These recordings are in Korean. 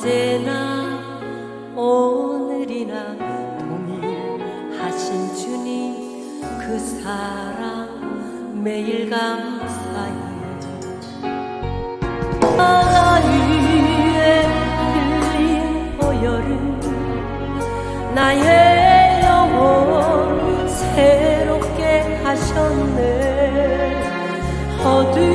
어제나 오늘이나 동일하신 주님 그 사랑 매일 감사해 바다 위에 흘린 보혈을 나의 영혼 새롭게 하셨네. 어두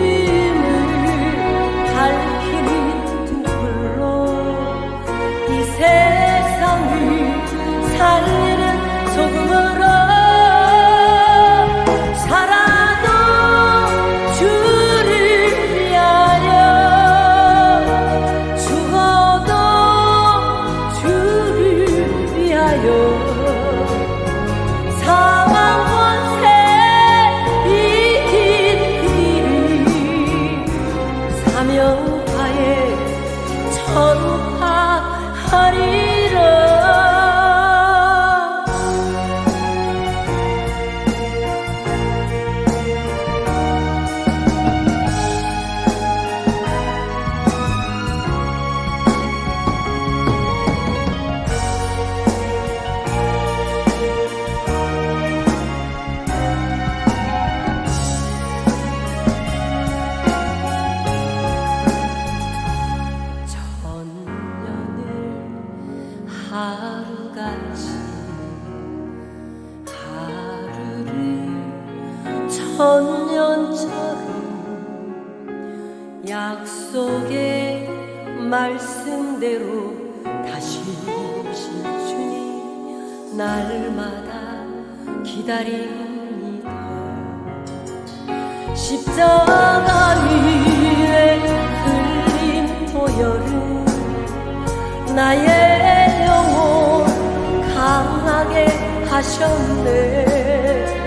사명하에 전파하리라 천년처럼 약속의 말씀대로 다시 오실 주님 날마다 기다립니다. 십자가 위에 흘린 보혈은 나의 영혼 강하게 하셨네